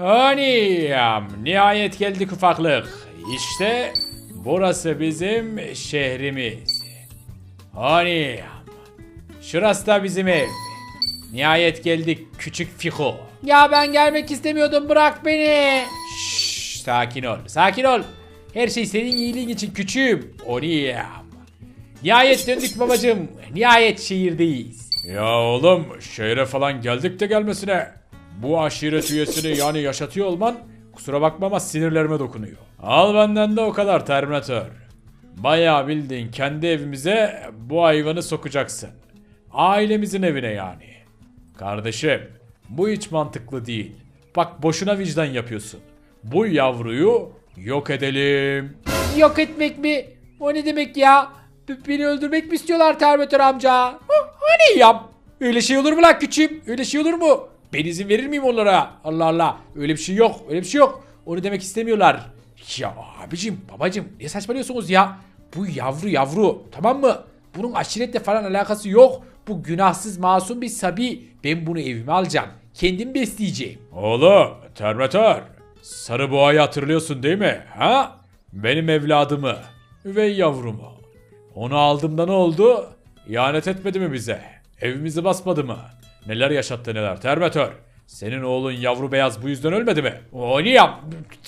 Aniyam, nihayet geldik ufaklık. İşte burası bizim şehrimiz. Aniyam, şurası da bizim ev. Nihayet geldik küçük Fiko. Ya ben gelmek istemiyordum bırak beni. Şşş, sakin ol, sakin ol. Her şey senin iyiliğin için küçüğüm. Aniyam. Nihayet döndük babacım. Nihayet şehirdeyiz. Ya oğlum şehre falan geldik de gelmesine. Bu aşiret üyesini yani yaşatıyor olman kusura bakma ama sinirlerime dokunuyor. Al benden de o kadar Terminator. Bayağı bildiğin kendi evimize bu hayvanı sokacaksın. Ailemizin evine yani. Kardeşim bu hiç mantıklı değil. Bak boşuna vicdan yapıyorsun. Bu yavruyu yok edelim. Yok etmek mi? O ne demek ya? B- Beni öldürmek mi istiyorlar Terminator amca? Hani yap? Öyle şey olur mu lan küçüğüm? Öyle şey olur mu? Ben izin verir miyim onlara? Allah Allah. Öyle bir şey yok. Öyle bir şey yok. Onu demek istemiyorlar. Ya abicim babacım ne saçmalıyorsunuz ya? Bu yavru yavru tamam mı? Bunun aşiretle falan alakası yok. Bu günahsız masum bir sabi. Ben bunu evime alacağım. Kendim besleyeceğim. Oğlum Terminator. Sarı boğayı hatırlıyorsun değil mi? Ha? Benim evladımı. Üvey yavrumu. Onu aldığımda ne oldu? İhanet etmedi mi bize? Evimizi basmadı mı? Neler yaşattı neler Terminator? Senin oğlun yavru beyaz bu yüzden ölmedi mi? O ne yap?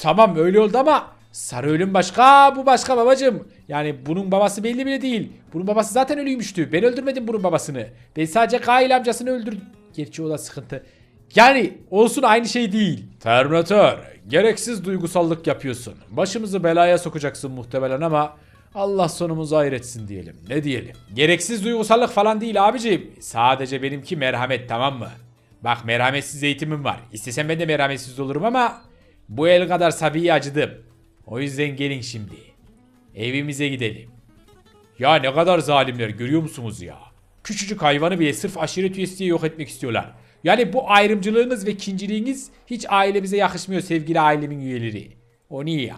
Tamam öyle oldu ama sarı ölüm başka bu başka babacım. Yani bunun babası belli bile değil. Bunun babası zaten ölüymüştü. Ben öldürmedim bunun babasını. Ben sadece Kail amcasını öldürdüm. Gerçi o da sıkıntı. Yani olsun aynı şey değil. Terminator, gereksiz duygusallık yapıyorsun. Başımızı belaya sokacaksın muhtemelen ama Allah sonumuzu hayretsin diyelim. Ne diyelim? Gereksiz duygusallık falan değil abicim. Sadece benimki merhamet tamam mı? Bak merhametsiz eğitimim var. İstesem ben de merhametsiz olurum ama bu el kadar Sabi'ye acıdım. O yüzden gelin şimdi. Evimize gidelim. Ya ne kadar zalimler görüyor musunuz ya? Küçücük hayvanı bile sırf aşiret üyesi diye yok etmek istiyorlar. Yani bu ayrımcılığınız ve kinciliğiniz hiç ailemize yakışmıyor sevgili ailemin üyeleri. O niye ya?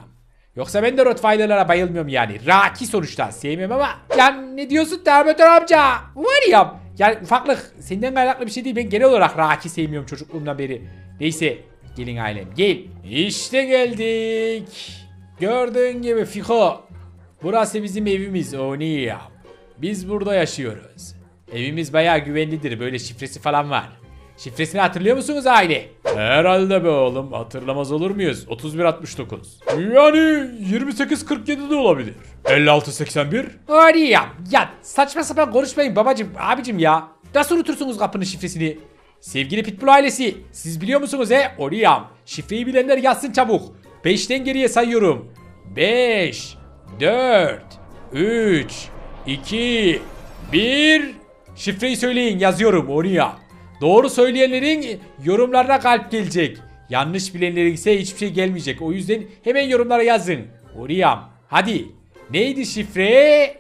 Yoksa ben de Rottweiler'lara bayılmıyorum yani. Raki sonuçta sevmiyorum ama. Ya ne diyorsun Terminator amca? Var ya. Yani ufaklık senden kaynaklı bir şey değil. Ben genel olarak Raki sevmiyorum çocukluğumdan beri. Neyse gelin ailem gel. İşte geldik. Gördüğün gibi Fiko. Burası bizim evimiz o niye ya? Biz burada yaşıyoruz. Evimiz bayağı güvenlidir. Böyle şifresi falan var. Şifresini hatırlıyor musunuz aile? Herhalde be oğlum. Hatırlamaz olur muyuz? 3169. Yani 2847 de olabilir. 5681. Hadi ya. Ya saçma sapan konuşmayın babacım abicim ya. Nasıl unutursunuz kapının şifresini? Sevgili Pitbull ailesi, siz biliyor musunuz he? Oriyam. Şifreyi bilenler yazsın çabuk. 5'ten geriye sayıyorum. 5, 4, 3, 2, 1. Şifreyi söyleyin yazıyorum Oriyam. Doğru söyleyenlerin yorumlarına kalp gelecek. Yanlış bilenlerin ise hiçbir şey gelmeyecek. O yüzden hemen yorumlara yazın. Oriyam. Hadi. Neydi şifre?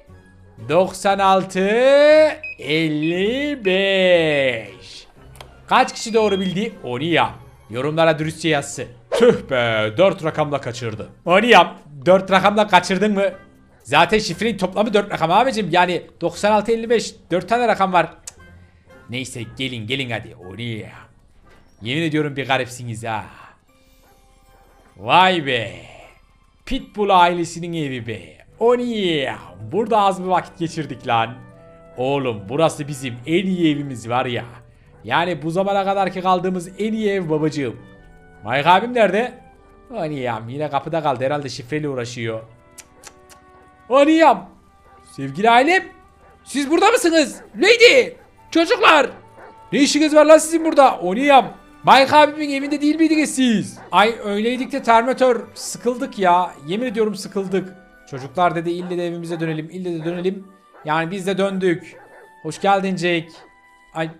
96 55 Kaç kişi doğru bildi? Onu yap. Yorumlara dürüstçe yazsın. Tüh be 4 rakamla kaçırdı. Onu yap. 4 rakamla kaçırdın mı? Zaten şifrenin toplamı 4 rakam abicim. Yani 96 55 4 tane rakam var. Neyse gelin gelin hadi. Onu yap. Yemin ediyorum bir garipsiniz ha. Vay be. Pitbull ailesinin evi be. O niye? Burada az bir vakit geçirdik lan. Oğlum burası bizim en iyi evimiz var ya. Yani bu zamana kadarki kaldığımız en iyi ev babacığım. Mike abim nerede? O niyam yine kapıda kaldı herhalde şifreyle uğraşıyor. O niyam. Sevgili ailem. Siz burada mısınız? Lady. Çocuklar. Ne işiniz var lan sizin burada? O niyam. Mike abimin evinde değil miydiniz siz? Ay öyleydik de Terminator sıkıldık ya. Yemin ediyorum sıkıldık. Çocuklar dedi ille de evimize dönelim ille de dönelim. Yani biz de döndük. Hoş geldin Jake. Ay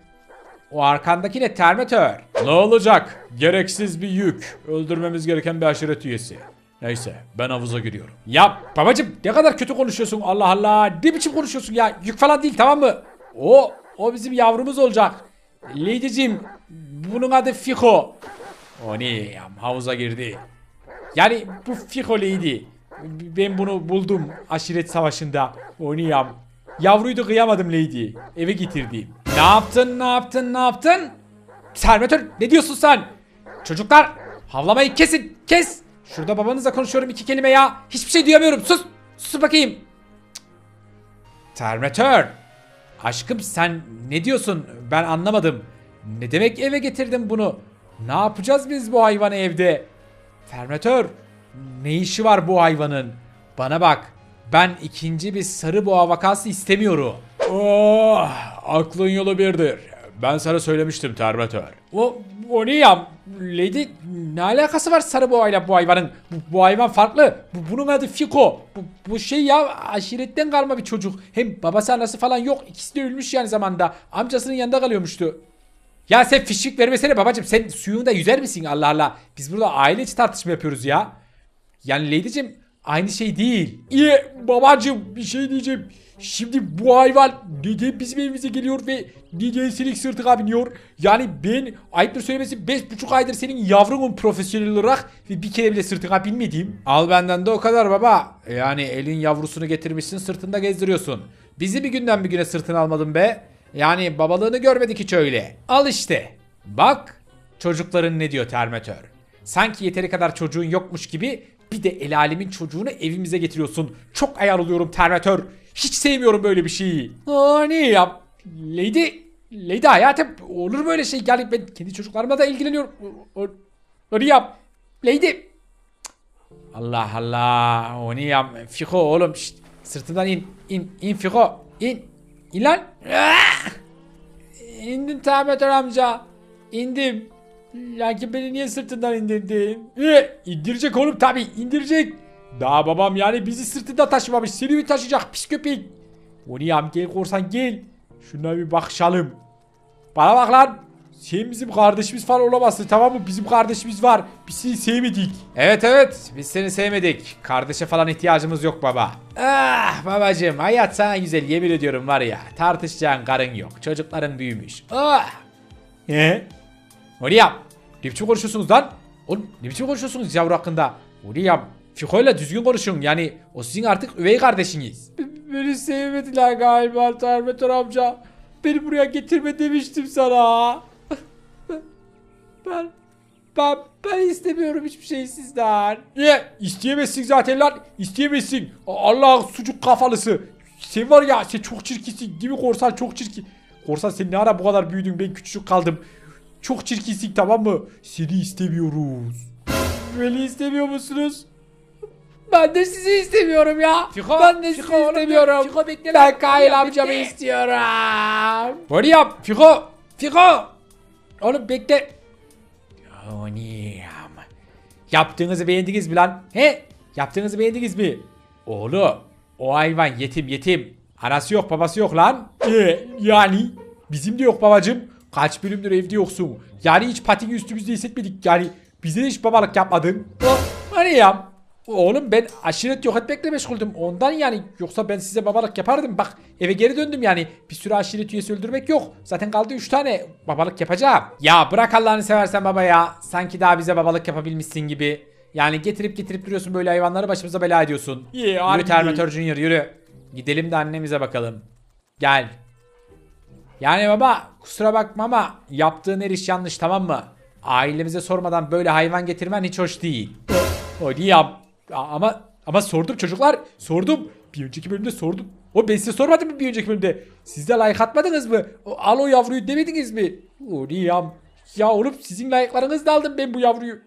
o arkandaki ne Terminator? Ne olacak? Gereksiz bir yük. Öldürmemiz gereken bir aşiret üyesi. Neyse ben havuza giriyorum. Ya babacım ne kadar kötü konuşuyorsun Allah Allah. Ne biçim konuşuyorsun ya? Yük falan değil tamam mı? O o bizim yavrumuz olacak. Lady'cim bunun adı Fiko. O ne havuza girdi. Yani bu Fiko Lady. Ben bunu buldum aşiret savaşında. Oynayam. Yavruydu kıyamadım Lady. Eve getirdim. Ne yaptın ne yaptın ne yaptın? Sermetör ne diyorsun sen? Çocuklar Havlamayı kesin. Kes. Şurada babanızla konuşuyorum iki kelime ya. Hiçbir şey duyamıyorum. Sus. Sus bakayım. Cık. Aşkım sen ne diyorsun? Ben anlamadım. Ne demek eve getirdin bunu? Ne yapacağız biz bu hayvanı evde? Terminator. Ne işi var bu hayvanın? Bana bak. Ben ikinci bir sarı boğa vakası istemiyorum. Oh, aklın yolu birdir. Ben sana söylemiştim Terminator. O, o ne ya? Lady ne alakası var sarı boğayla bu hayvanın? Bu, bu hayvan farklı. Bu, bunun adı Fiko. Bu, bu şey ya aşiretten kalma bir çocuk. Hem babası anası falan yok. İkisi de ölmüş yani zamanda. Amcasının yanında kalıyormuştu. Ya sen fişik vermesene babacım. Sen suyunda yüzer misin Allah Allah? Biz burada aile içi tartışma yapıyoruz ya. Yani Lady'cim aynı şey değil. İyi babacım bir şey diyeceğim. Şimdi bu hayvan neden bizim evimize geliyor ve neden senin sırtına biniyor? Yani ben ayıptır söylemesi 5,5 aydır senin yavrunun profesyonel olarak ve bir kere bile sırtına binmediğim. Al benden de o kadar baba. Yani elin yavrusunu getirmişsin sırtında gezdiriyorsun. Bizi bir günden bir güne sırtına almadın be. Yani babalığını görmedik hiç öyle. Al işte. Bak çocukların ne diyor Termatör. Sanki yeteri kadar çocuğun yokmuş gibi bir de el alemin çocuğunu evimize getiriyorsun. Çok ayar oluyorum Termatör. Hiç sevmiyorum böyle bir şeyi. Aa ne yap? Lady, Lady hayatım olur böyle şey. Yani ben kendi çocuklarımla da ilgileniyorum. Onu yap. Lady. Allah Allah. Onu yap. Fiko oğlum. Şşt. Sırtından in. in. in Fiko. İn. İn lan. Ah! İndim Terminator amca. İndim. Lakin beni niye sırtından indirdin? E, indirecek oğlum tabi indirecek. Daha babam yani bizi sırtında taşımamış. Seni mi taşıyacak pis köpek? O niye am gel korsan gel. Şuna bir bakışalım. Bana bak lan. Sen bizim kardeşimiz falan olamazsın tamam mı? Bizim kardeşimiz var. Biz seni sevmedik. Evet evet biz seni sevmedik. Kardeşe falan ihtiyacımız yok baba. Ah babacığım hayat sana güzel yemin ediyorum var ya. Tartışacağın karın yok. Çocukların büyümüş. Ah. He? O ne biçim konuşuyorsunuz lan? Oğlum ne biçim konuşuyorsunuz yavru hakkında? O ne yap? Fiko'yla düzgün konuşun yani o sizin artık üvey kardeşiniz. Beni sevmediler galiba Terminator amca. Beni buraya getirme demiştim sana. ben ben ben istemiyorum hiçbir şey sizden. Niye? İsteyemezsin zaten lan. İsteyemezsin. Allah sucuk kafalısı. Sen var ya sen çok çirkinsin. Değil mi korsan çok çirkin. Korsan sen ne ara bu kadar büyüdün ben küçücük kaldım. Çok çirkinsin tamam mı? Seni istemiyoruz. Beni istemiyor musunuz? Ben de sizi istemiyorum ya. Fiko, ben de Fiko sizi oğlum, istemiyorum. Fiko bekle. Ben Kail amcamı bekle. istiyorum. Bunu yap Fiko. Fiko. Oğlum bekle. Oniyam. Yaptığınızı beğendiniz mi lan? He? Yaptığınızı beğendiniz mi? Oğlum o hayvan yetim yetim. Anası yok babası yok lan. Ee, yani bizim de yok babacım. Kaç bölümdür evde yoksun. Yani hiç patini üstümüzde hissetmedik. Yani bize de hiç babalık yapmadın. O, hani ya? Oğlum ben aşiret yok etmekle meşguldüm. Ondan yani yoksa ben size babalık yapardım. Bak eve geri döndüm yani. Bir sürü aşiret üyesi öldürmek yok. Zaten kaldı 3 tane babalık yapacağım. Ya bırak Allah'ını seversen baba ya. Sanki daha bize babalık yapabilmişsin gibi. Yani getirip getirip duruyorsun böyle hayvanları başımıza bela ediyorsun. yürü Terminator Junior yürü. Gidelim de annemize bakalım. Gel. Yani baba kusura bakma ama yaptığın her iş yanlış tamam mı? Ailemize sormadan böyle hayvan getirmen hiç hoş değil. Yap. Ama ama sordum çocuklar. Sordum. Bir önceki bölümde sordum. O ben size sormadım mı bir önceki bölümde? Siz de like atmadınız mı? O, al o yavruyu demediniz mi? O yam. Ya oğlum sizin like'larınızla aldım ben bu yavruyu.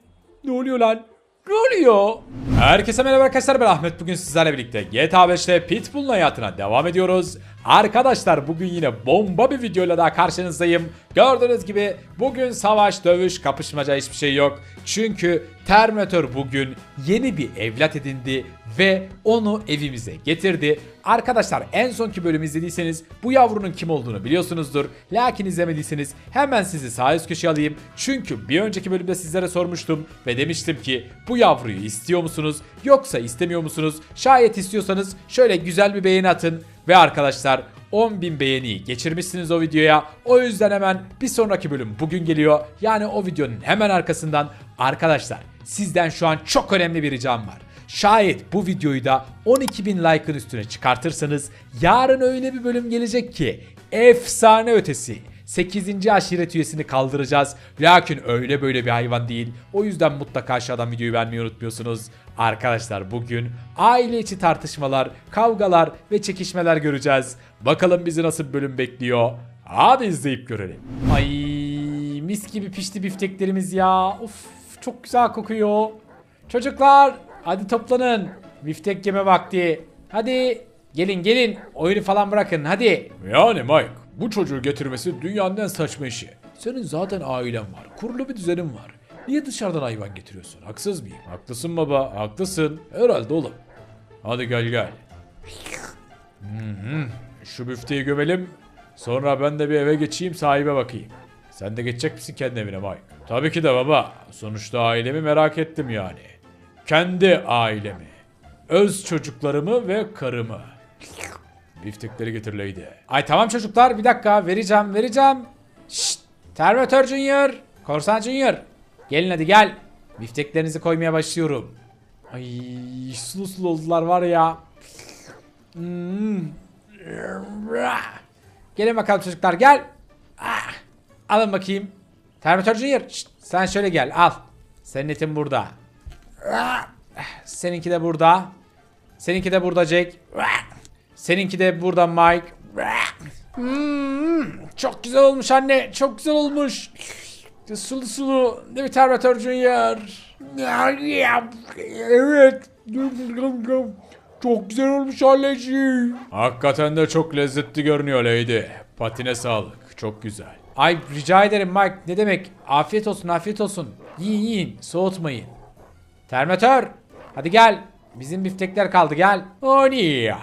Ne oluyor lan? Ne oluyor? Herkese merhaba arkadaşlar ben Ahmet. Bugün sizlerle birlikte GTA 5'te Pitbull'un hayatına devam ediyoruz. Arkadaşlar bugün yine bomba bir videoyla daha karşınızdayım. Gördüğünüz gibi bugün savaş, dövüş, kapışmaca hiçbir şey yok. Çünkü Terminator bugün yeni bir evlat edindi ve onu evimize getirdi. Arkadaşlar en sonki bölümü izlediyseniz bu yavrunun kim olduğunu biliyorsunuzdur. Lakin izlemediyseniz hemen sizi sağ üst köşeye alayım. Çünkü bir önceki bölümde sizlere sormuştum ve demiştim ki bu yavruyu istiyor musunuz yoksa istemiyor musunuz? Şayet istiyorsanız şöyle güzel bir beğeni atın ve arkadaşlar 10.000 beğeniyi geçirmişsiniz o videoya. O yüzden hemen bir sonraki bölüm bugün geliyor. Yani o videonun hemen arkasından arkadaşlar sizden şu an çok önemli bir ricam var. Şayet bu videoyu da 12.000 like'ın üstüne çıkartırsanız yarın öyle bir bölüm gelecek ki efsane ötesi. 8. aşiret üyesini kaldıracağız. Lakin öyle böyle bir hayvan değil. O yüzden mutlaka aşağıdan videoyu beğenmeyi unutmuyorsunuz. Arkadaşlar bugün aile içi tartışmalar, kavgalar ve çekişmeler göreceğiz. Bakalım bizi nasıl bölüm bekliyor. Hadi izleyip görelim. Ay mis gibi pişti bifteklerimiz ya. Uf çok güzel kokuyor. Çocuklar hadi toplanın. Biftek yeme vakti. Hadi gelin gelin oyunu falan bırakın hadi. Yani Mike bu çocuğu getirmesi dünyanın en saçma işi. Senin zaten ailen var. Kurulu bir düzenin var. Niye dışarıdan hayvan getiriyorsun? Haksız mıyım? Haklısın baba haklısın. Herhalde oğlum. Hadi gel gel. Hı. Şu büfteyi gömelim. Sonra ben de bir eve geçeyim sahibe bakayım. Sen de geçecek misin kendi evine Mike? Tabii ki de baba. Sonuçta ailemi merak ettim yani. Kendi ailemi. Öz çocuklarımı ve karımı. Biftekleri getir Lady. Ay tamam çocuklar bir dakika vereceğim vereceğim. Şşt Terminator Junior. Korsan Junior. Gelin hadi gel. Bifteklerinizi koymaya başlıyorum. Ay sulu sulu oldular var ya. Hmm. Gelin bakalım çocuklar gel. Ah. Alın bakayım. Terminator Junior sen şöyle gel al. Senin etin burada. Ah. Seninki de burada. Seninki de burada Jack. Seninki de burada Mike. Hmm, çok güzel olmuş anne. Çok güzel olmuş. Sulu sulu. Değil mi Terminator Junior? Evet. Çok güzel olmuş anneciğim. Hakikaten de çok lezzetli görünüyor Lady. Patine sağlık. Çok güzel. Ay rica ederim Mike. Ne demek? Afiyet olsun afiyet olsun. Yiyin yiyin. Soğutmayın. Terminator. Hadi gel. Bizim biftekler kaldı gel. O niye?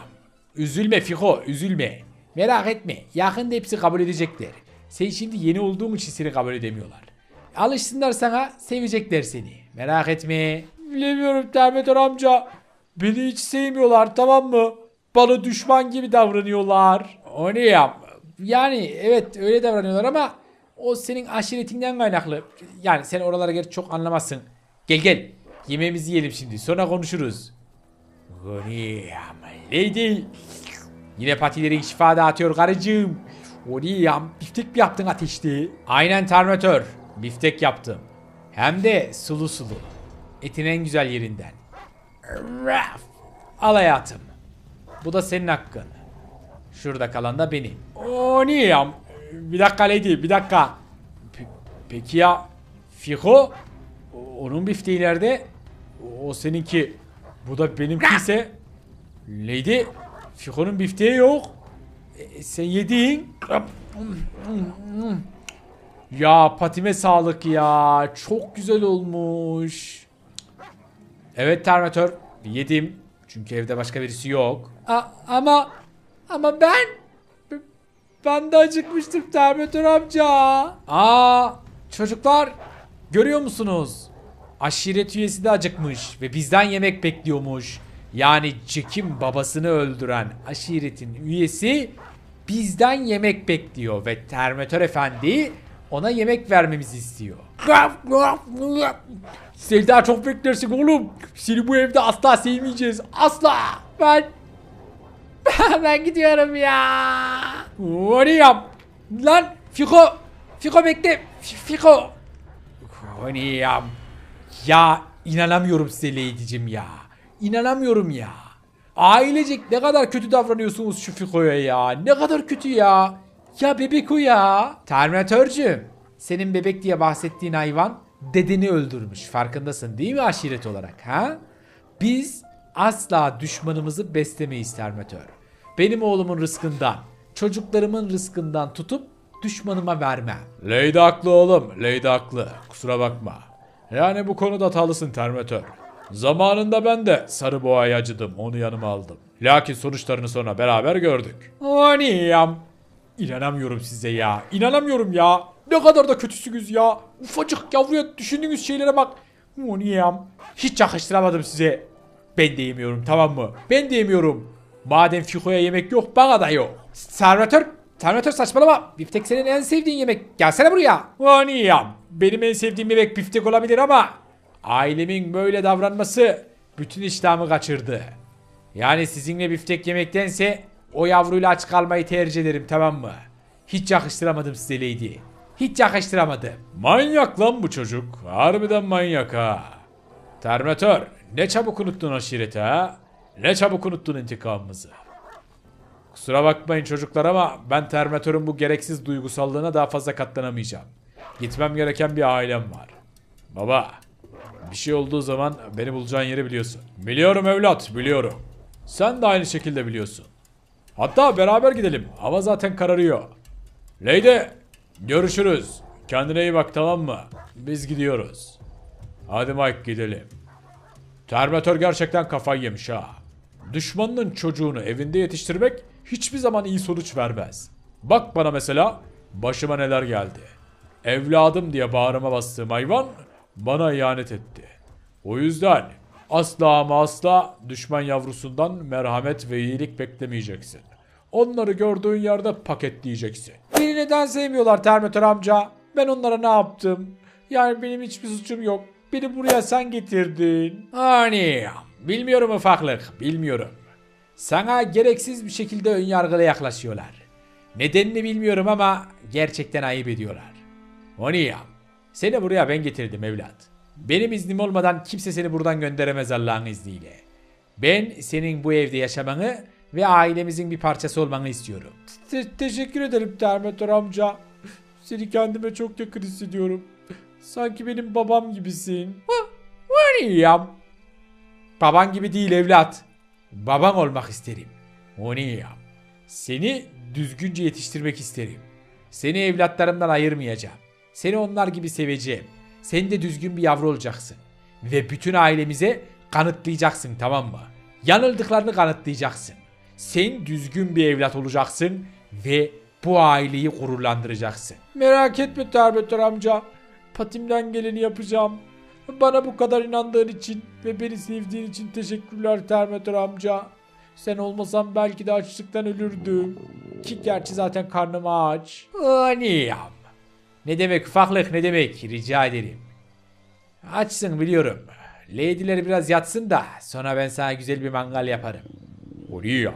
Üzülme Fiko üzülme. Merak etme. Yakında hepsi kabul edecekler. Sen şimdi yeni olduğum için seni kabul edemiyorlar. Alışsınlar sana sevecekler seni. Merak etme. Bilemiyorum Terminator amca. Beni hiç sevmiyorlar tamam mı? Bana düşman gibi davranıyorlar. O ne ya? Yani evet öyle davranıyorlar ama o senin aşiretinden kaynaklı. Yani sen oralara gerçi çok anlamazsın. Gel gel. Yemeğimizi yiyelim şimdi. Sonra konuşuruz. Oriyam lady. Yine patileri şifa dağıtıyor karıcığım. Oriyam biftek mi yaptın ateşte? Aynen Terminator. Biftek yaptım. Hem de sulu sulu. Etin en güzel yerinden. Raf. Al hayatım. Bu da senin hakkın. Şurada kalan da benim. Oriyam. Bir dakika lady bir dakika. Pe- peki ya Fiko? O- Onun bifteği nerede? O seninki. Bu da benimki ise. Lady. Fiko'nun bifteği yok. E, sen yedin. Ya patime sağlık ya. Çok güzel olmuş. Evet Terminator. Yedim. Çünkü evde başka birisi yok. ama ama ben ben de acıkmıştım Terminator amca. Aa çocuklar görüyor musunuz? Aşiret üyesi de acıkmış ve bizden yemek bekliyormuş. Yani Jack'in babasını öldüren aşiretin üyesi bizden yemek bekliyor ve Terminator efendi ona yemek vermemizi istiyor. Sen daha çok beklersin oğlum. Seni bu evde asla sevmeyeceğiz. Asla. Ben ben gidiyorum ya. Yap. Lan Fiko. Fiko bekle. Fiko. Yap. Ya inanamıyorum size Lady'cim ya. İnanamıyorum ya. Ailecek ne kadar kötü davranıyorsunuz şu Fiko'ya ya. Ne kadar kötü ya. Ya bebek o ya. Terminatörcüm. Senin bebek diye bahsettiğin hayvan dedeni öldürmüş. Farkındasın değil mi aşiret olarak ha? Biz asla düşmanımızı beslemeyiz Terminatör. Benim oğlumun rızkından, çocuklarımın rızkından tutup düşmanıma vermem. Lady haklı oğlum, Lady haklı. Kusura bakma. Yani bu konuda hatalısın Terminatör. Zamanında ben de sarı boğaya acıdım, onu yanıma aldım. Lakin sonuçlarını sonra beraber gördük. Aniyam. İnanamıyorum size ya. İnanamıyorum ya. Ne kadar da kötüsünüz ya. Ufacık yavruya düşündüğünüz şeylere bak. Aniyam. Hiç yakıştıramadım size. Ben de yemiyorum tamam mı? Ben de yemiyorum. Madem Fiko'ya yemek yok bana da yok. Servatör, Servatör saçmalama. Biftek senin en sevdiğin yemek. Gelsene buraya. Aniyam. Benim en sevdiğim yemek biftek olabilir ama ailemin böyle davranması bütün iştahımı kaçırdı. Yani sizinle biftek yemektense o yavruyla aç kalmayı tercih ederim tamam mı? Hiç yakıştıramadım size Lady. Hiç yakıştıramadım. Manyak lan bu çocuk. Harbiden manyak ha. Terminator ne çabuk unuttun aşireti ha. Ne çabuk unuttun intikamımızı. Kusura bakmayın çocuklar ama ben Terminator'un bu gereksiz duygusallığına daha fazla katlanamayacağım. Gitmem gereken bir ailem var. Baba, bir şey olduğu zaman beni bulacağın yeri biliyorsun. Biliyorum evlat, biliyorum. Sen de aynı şekilde biliyorsun. Hatta beraber gidelim. Hava zaten kararıyor. Lady, görüşürüz. Kendine iyi bak tamam mı? Biz gidiyoruz. Hadi Mike gidelim. Terminator gerçekten kafayı yemiş ha. Düşmanının çocuğunu evinde yetiştirmek hiçbir zaman iyi sonuç vermez. Bak bana mesela başıma neler geldi. Evladım diye bağrıma bastığım hayvan bana ihanet etti. O yüzden asla ama asla düşman yavrusundan merhamet ve iyilik beklemeyeceksin. Onları gördüğün yerde paketleyeceksin. Beni neden sevmiyorlar Terminator amca? Ben onlara ne yaptım? Yani benim hiçbir suçum yok. Beni buraya sen getirdin. Hani bilmiyorum ufaklık bilmiyorum. Sana gereksiz bir şekilde önyargılı yaklaşıyorlar. Nedenini bilmiyorum ama gerçekten ayıp ediyorlar. Oniyam. Seni buraya ben getirdim evlat. Benim iznim olmadan kimse seni buradan gönderemez Allah'ın izniyle. Ben senin bu evde yaşamanı ve ailemizin bir parçası olmanı istiyorum. teşekkür ederim Terminator amca. Seni kendime çok yakın hissediyorum. Sanki benim babam gibisin. Oniyam. Baban gibi değil evlat. Baban olmak isterim. Oniyam. Seni düzgünce yetiştirmek isterim. Seni evlatlarımdan ayırmayacağım. Seni onlar gibi seveceğim. Sen de düzgün bir yavru olacaksın. Ve bütün ailemize kanıtlayacaksın tamam mı? Yanıldıklarını kanıtlayacaksın. Sen düzgün bir evlat olacaksın ve bu aileyi gururlandıracaksın. Merak etme Terminator amca. Patimden geleni yapacağım. Bana bu kadar inandığın için ve beni sevdiğin için teşekkürler Terminator amca. Sen olmasan belki de açlıktan ölürdüm. Ki gerçi zaten karnım aç. Aniyam. Ne demek ufaklık ne demek rica ederim. Açsın biliyorum. Lady'leri biraz yatsın da sonra ben sana güzel bir mangal yaparım. Oluyor.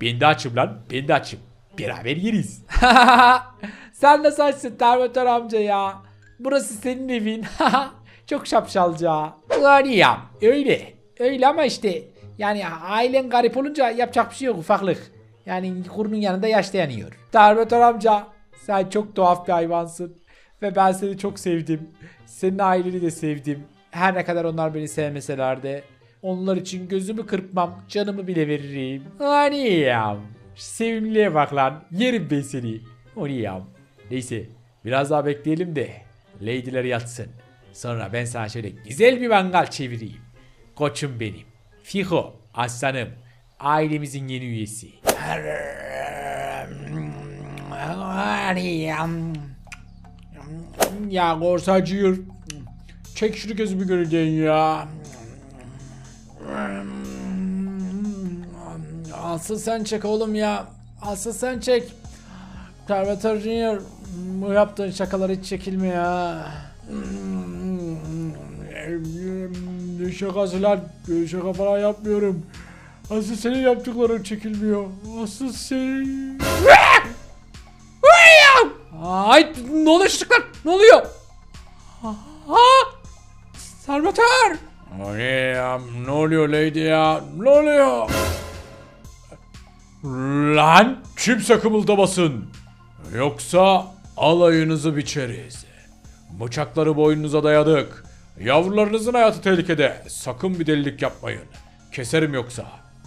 Ben de açım lan ben de açım. Beraber yeriz. Sen nasıl açsın Terminator amca ya? Burası senin evin. Çok şapşalca. Aniyam. Öyle. Öyle ama işte yani ailen garip olunca yapacak bir şey yok ufaklık. Yani kurunun yanında yaş dayanıyor. Terminator amca sen çok tuhaf bir hayvansın. Ve ben seni çok sevdim. Senin aileni de sevdim. Her ne kadar onlar beni sevmeseler de. Onlar için gözümü kırpmam, canımı bile veririm. Aniyam. Sevimliye bak lan. Yerim ben seni. Aniyam. Neyse biraz daha bekleyelim de. Lady'ler yatsın. Sonra ben sana şöyle güzel bir mangal çevireyim. Koçum benim. Fiho, aslanım. Ailemizin yeni üyesi. Ya korsacıyır. Çek şunu gözümü göreceğin ya. Asıl sen çek oğlum ya. Asıl sen çek. Terminator Junior bu yaptığın şakalar hiç çekilmiyor ya. Şakası lan? Şaka falan yapmıyorum. Asıl senin yaptıkların çekilmiyor. Asıl senin... Ay ne oluyor çocuklar? Ne oluyor? Ha? Salvatore! Ne ya? Ne oluyor Lady ya? Ne oluyor? Lan kimse kımıldamasın. Yoksa alayınızı biçeriz. Bıçakları boynunuza dayadık. Yavrularınızın hayatı tehlikede. Sakın bir delilik yapmayın. Keserim yoksa.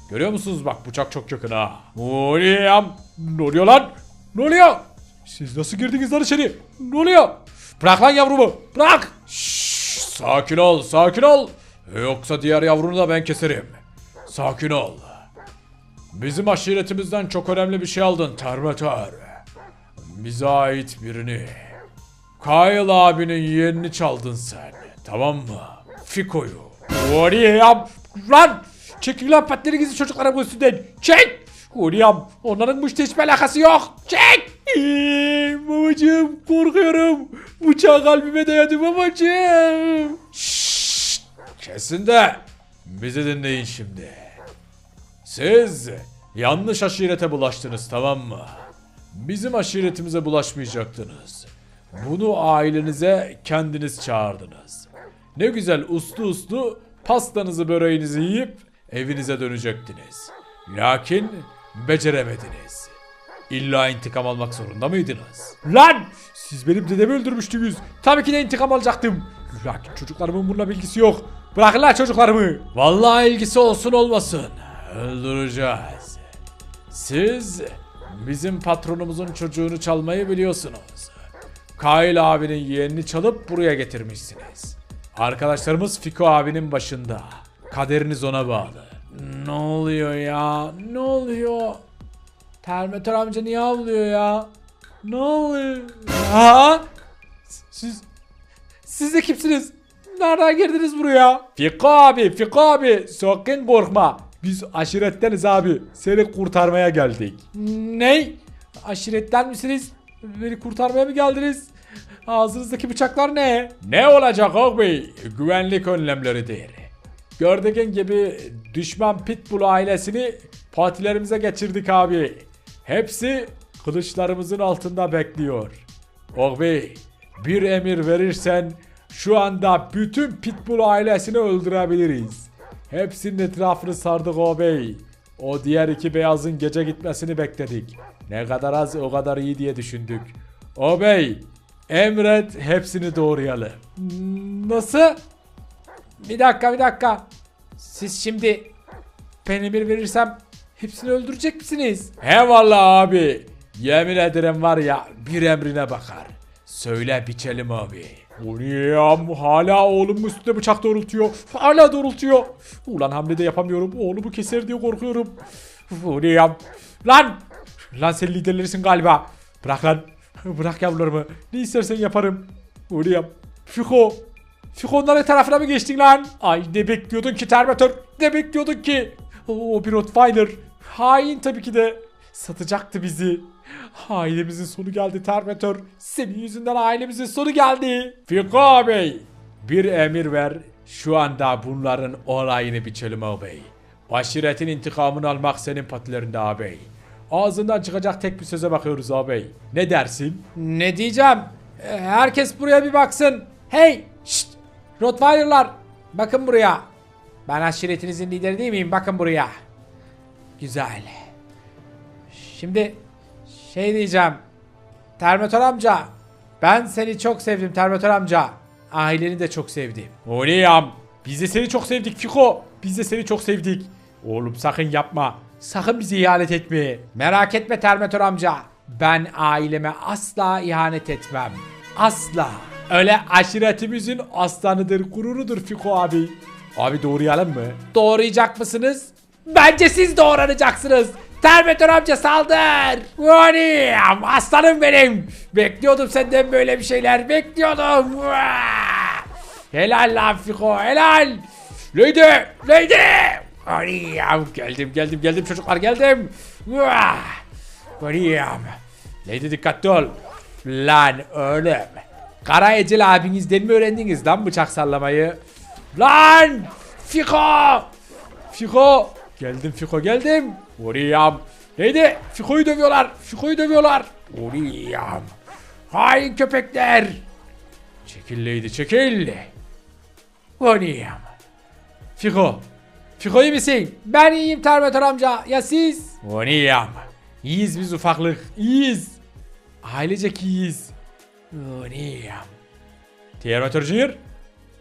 Görüyor musunuz bak bıçak çok yakın ha. Ulan ne oluyor lan? Ne oluyor? Siz nasıl girdiniz lan içeri? Ne oluyor? Bırak lan yavrumu. Bırak. Şşş, sakin ol sakin ol. Yoksa diğer yavrunu da ben keserim. Sakin ol. Bizim aşiretimizden çok önemli bir şey aldın Terminator. Bize ait birini. Kyle abinin yeğenini çaldın sen. Tamam mı? Fiko'yu. Oriyam. Lan! Çekil lan patlarınızı çocuklara bu üstünden. Çek! Oriyam. Onların bu işte hiçbir alakası yok. Çek! Babacığım korkuyorum. Bıçağı kalbime dayadı babacığım. Şşş! Kesin de. Bizi dinleyin şimdi. Siz yanlış aşirete bulaştınız tamam mı? bizim aşiretimize bulaşmayacaktınız. Bunu ailenize kendiniz çağırdınız. Ne güzel uslu uslu pastanızı böreğinizi yiyip evinize dönecektiniz. Lakin beceremediniz. İlla intikam almak zorunda mıydınız? Lan! Siz benim dedemi öldürmüştünüz. Tabii ki de intikam alacaktım. Lakin çocuklarımın bununla bilgisi yok. Bırakın lan çocuklarımı. Vallahi ilgisi olsun olmasın. Öldüreceğiz. Siz bizim patronumuzun çocuğunu çalmayı biliyorsunuz. Kail abinin yeğenini çalıp buraya getirmişsiniz. Arkadaşlarımız Fiko abinin başında. Kaderiniz ona bağlı. Ne oluyor ya? Ne oluyor? Termatör amca niye avlıyor ya? Ne oluyor? Ha? Siz siz de kimsiniz? Nereden girdiniz buraya? Fiko abi, Fiko abi sakın korkma. Biz aşiretteniz abi. Seni kurtarmaya geldik. Ne? Aşiretten misiniz? Beni kurtarmaya mı geldiniz? Ağzınızdaki bıçaklar ne? Ne olacak abi? Güvenlik önlemleridir. Gördüğün gibi düşman Pitbull ailesini patilerimize geçirdik abi. Hepsi kılıçlarımızın altında bekliyor. Ogbi bir emir verirsen şu anda bütün Pitbull ailesini öldürebiliriz. Hepsinin etrafını sardık Ogbi. O diğer iki beyazın gece gitmesini bekledik. Ne kadar az o kadar iyi diye düşündük. Obey emret hepsini doğrayalım. Nasıl? Bir dakika bir dakika. Siz şimdi ben emir verirsem hepsini öldürecek misiniz? He vallahi abi. Yemin ederim var ya bir emrine bakar. Söyle biçelim abi. Ulan hala oğlum üstüne bıçak doğrultuyor. Hala doğrultuyor. Ulan hamle de yapamıyorum. Oğlumu keser diye korkuyorum. Ulan. Lan. Lan sen liderlerisin galiba. Bırak lan. Bırak yavrularımı. Ne istersen yaparım. Ulan. Fiko. Fiko onların tarafına mı geçtin lan? Ay ne bekliyordun ki Terminator? Ne bekliyordun ki? O, bir Rottweiler. Hain tabii ki de. Satacaktı bizi. Ailemizin sonu geldi Terminator. Senin yüzünden ailemizin sonu geldi. Fiko abi. Bir emir ver. Şu anda bunların olayını biçelim ağabey. Aşiretin intikamını almak senin patilerinde ağabey. Ağzından çıkacak tek bir söze bakıyoruz ağabey. Ne dersin? Ne diyeceğim? E, Herkes buraya bir baksın. Hey! Şşt! Rottweiler'lar! Bakın buraya. Ben aşiretinizin lideri değil miyim? Bakın buraya. Güzel. Şimdi şey diyeceğim. Terminator amca. Ben seni çok sevdim Terminator amca. Aileni de çok sevdim. Oğlum biz de seni çok sevdik Fiko. Biz de seni çok sevdik. Oğlum sakın yapma. Sakın bizi ihanet etme. Merak etme Terminator amca. Ben aileme asla ihanet etmem. Asla. Öyle aşiretimizin aslanıdır, gururudur Fiko abi. Abi doğrayalım mı? Doğrayacak mısınız? Bence siz doğranacaksınız. Terminator amca saldır. Oğlum aslanım benim. Bekliyordum senden böyle bir şeyler. Bekliyordum. Helal lan Fiko helal. Lady Lady. Oğlum geldim geldim geldim çocuklar geldim. Oğlum. Lady dikkatli ol. Lan oğlum. Kara Ecel abinizden mi öğrendiniz lan bıçak sallamayı? Lan! Fiko! Fiko! Geldim Fiko geldim. Oriyam. Neydi? Fiko'yu dövüyorlar. Fiko'yu dövüyorlar. Oriyam. Hain köpekler. Çekil Lady çekil. Oriyam. Fiko. Fiko iyi misin? Ben iyiyim Terminator amca. Ya siz? Oriyam. İyiyiz biz ufaklık. İyiyiz. Ailecek iyiyiz. Oriyam. Terminator Junior.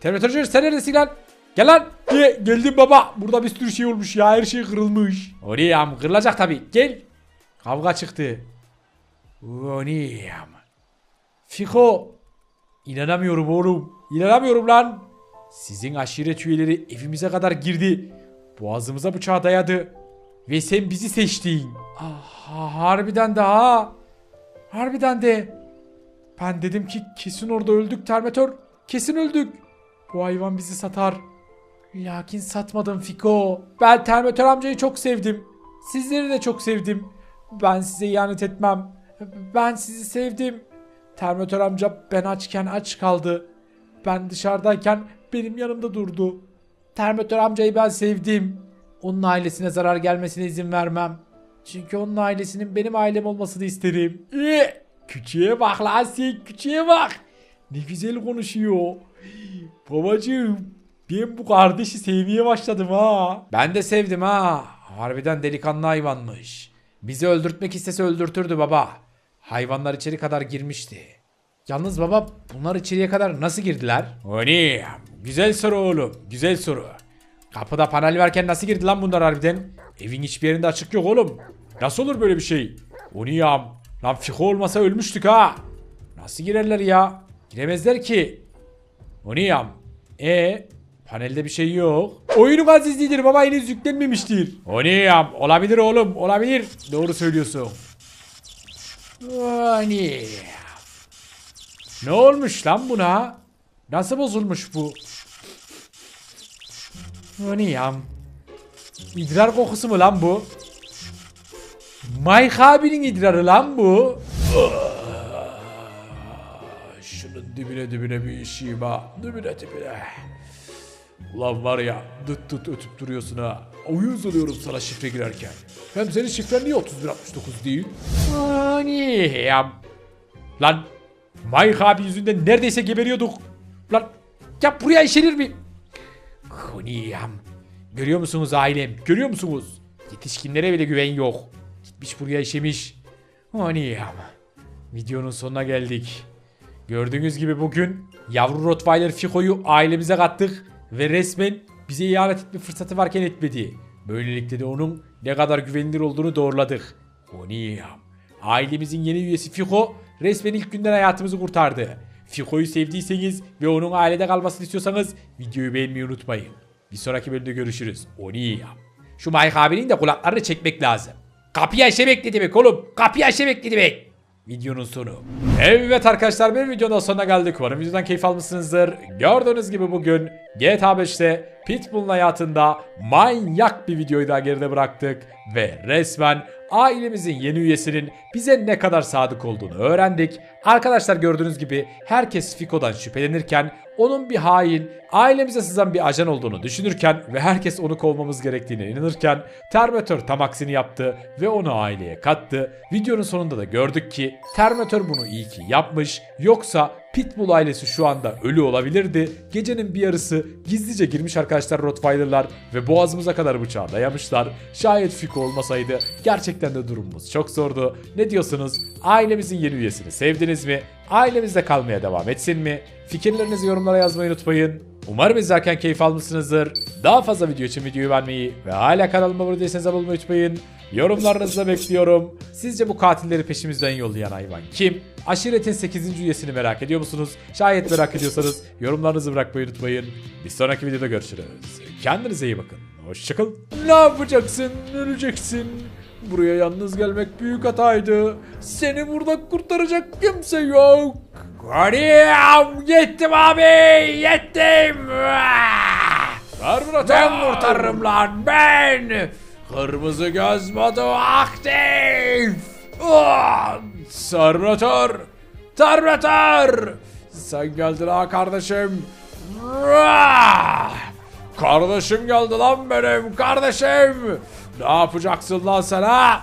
Terminator Junior sen neredesin lan? Gel lan. Ge- geldim baba. Burada bir sürü şey olmuş ya. Her şey kırılmış. Oriyam kırılacak tabi. Gel. Kavga çıktı. Oriyam. Fiko. İnanamıyorum oğlum. İnanamıyorum lan. Sizin aşiret üyeleri evimize kadar girdi. Boğazımıza bıçağı dayadı. Ve sen bizi seçtin. Ah, harbiden de ha. Harbiden de. Ben dedim ki kesin orada öldük Terminator. Kesin öldük. Bu hayvan bizi satar. Lakin satmadım Fiko. Ben Terminator amcayı çok sevdim. Sizleri de çok sevdim. Ben size ihanet etmem. Ben sizi sevdim. Terminator amca ben açken aç kaldı. Ben dışarıdayken benim yanımda durdu. Terminator amcayı ben sevdim. Onun ailesine zarar gelmesine izin vermem. Çünkü onun ailesinin benim ailem olmasını isterim. Ee, küçüğe bak lan sen küçüğe bak. Ne güzel konuşuyor. Babacığım ben bu kardeşi sevmeye başladım ha. Ben de sevdim ha. Harbiden delikanlı hayvanmış. Bizi öldürtmek istese öldürtürdü baba. Hayvanlar içeri kadar girmişti. Yalnız baba bunlar içeriye kadar nasıl girdiler? Hani güzel soru oğlum güzel soru. Kapıda panel verken nasıl girdi lan bunlar harbiden? Evin hiçbir yerinde açık yok oğlum. Nasıl olur böyle bir şey? O niyam. Lan Fiko olmasa ölmüştük ha. Nasıl girerler ya? Giremezler ki. O niyam. E panelde bir şey yok. Oyunun azizliğidir baba henüz yüklenmemiştir. O niyam. Olabilir oğlum olabilir. Doğru söylüyorsun. Hani. Ne olmuş lan buna? Nasıl bozulmuş bu? O ne ya? İdrar kokusu mu lan bu? Mike abinin idrarı lan bu. Şunun dibine dibine bir işeyim ha. Dibine dibine. Ulan var ya dıt dıt ötüp duruyorsun ha. Uyuz oluyorum sana şifre girerken. Hem senin şifren niye 3169 değil? Ani ya. Lan Mike abi yüzünden neredeyse geberiyorduk. Lan ya buraya işenir mi? Koniyam. Görüyor musunuz ailem? Görüyor musunuz? Yetişkinlere bile güven yok. Gitmiş buraya işemiş. Koniyam. Videonun sonuna geldik. Gördüğünüz gibi bugün yavru Rottweiler Fiko'yu ailemize kattık ve resmen bize ihanet etme fırsatı varken etmedi. Böylelikle de onun ne kadar güvenilir olduğunu doğruladık. Koniyam. Ailemizin yeni üyesi Fiko resmen ilk günden hayatımızı kurtardı. Fiko'yu sevdiyseniz ve onun ailede kalmasını istiyorsanız videoyu beğenmeyi unutmayın. Bir sonraki bölümde görüşürüz. Oniyam. Şu Mike abinin de kulaklarını çekmek lazım. Kapıya eşemek ne demek oğlum? Kapıya eşemek ne demek? Videonun sonu. Evet arkadaşlar bir videonun sonuna geldik. Umarım videodan keyif almışsınızdır. Gördüğünüz gibi bugün GTA 5'te Pitbull'un hayatında manyak bir videoyu daha geride bıraktık. Ve resmen ailemizin yeni üyesinin bize ne kadar sadık olduğunu öğrendik. Arkadaşlar gördüğünüz gibi herkes Fiko'dan şüphelenirken onun bir hain, ailemize sızan bir ajan olduğunu düşünürken ve herkes onu kovmamız gerektiğine inanırken Terminator tam aksini yaptı ve onu aileye kattı. Videonun sonunda da gördük ki Terminator bunu iyi ki yapmış yoksa Pitbull ailesi şu anda ölü olabilirdi. Gecenin bir yarısı gizlice girmiş arkadaşlar Rottweiler'lar ve boğazımıza kadar bıçağı dayamışlar. Şayet Fiko olmasaydı gerçekten de durumumuz çok zordu. Ne diyorsunuz? Ailemizin yeni üyesini sevdiniz mi? Ailemizde kalmaya devam etsin mi? Fikirlerinizi yorumlara yazmayı unutmayın. Umarım izlerken keyif almışsınızdır. Daha fazla video için videoyu beğenmeyi ve hala kanalıma abone değilseniz abone olmayı unutmayın. Yorumlarınızı da bekliyorum. Sizce bu katilleri peşimizden yollayan hayvan kim? Aşiretin 8. üyesini merak ediyor musunuz? Şayet merak ediyorsanız yorumlarınızı bırakmayı unutmayın. Bir sonraki videoda görüşürüz. Kendinize iyi bakın. Hoşçakalın. Ne yapacaksın? Öleceksin. Buraya yalnız gelmek büyük hataydı. Seni burada kurtaracak kimse yok. Gariyam yettim abi yettim. Ben kurtarırım lan ben. Kırmızı göz modu aktif. Terminator. Terminator. Sen geldin ha kardeşim. Kardeşim geldi lan benim kardeşim. Ne yapacaksın lan sen ha?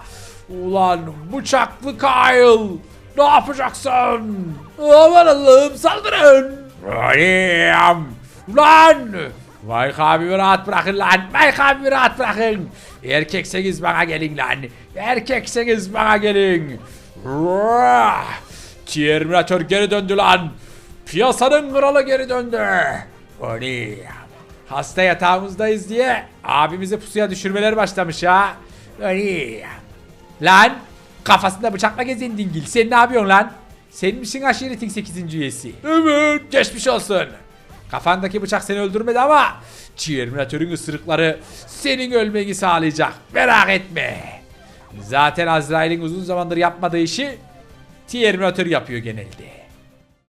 Ulan bıçaklı Kyle. Ne yapacaksın? Aman Allah'ım saldırın. Ulan. Mike abimi rahat bırakın lan. Mike abimi rahat bırakın. Erkekseniz bana gelin lan. Erkekseniz bana gelin. Rah! Terminator geri döndü lan. Piyasanın kralı geri döndü. Oni. Hasta yatağımızdayız diye abimizi pusuya düşürmeler başlamış ha. Oni. Lan kafasında bıçakla gezen dingil. Sen ne yapıyorsun lan? Sen misin aşiretin 8. üyesi? Evet. Geçmiş olsun. Kafandaki bıçak seni öldürmedi ama Terminatörün ısırıkları senin ölmeni sağlayacak. Merak etme. Zaten Azrail'in uzun zamandır yapmadığı işi Terminator yapıyor genelde.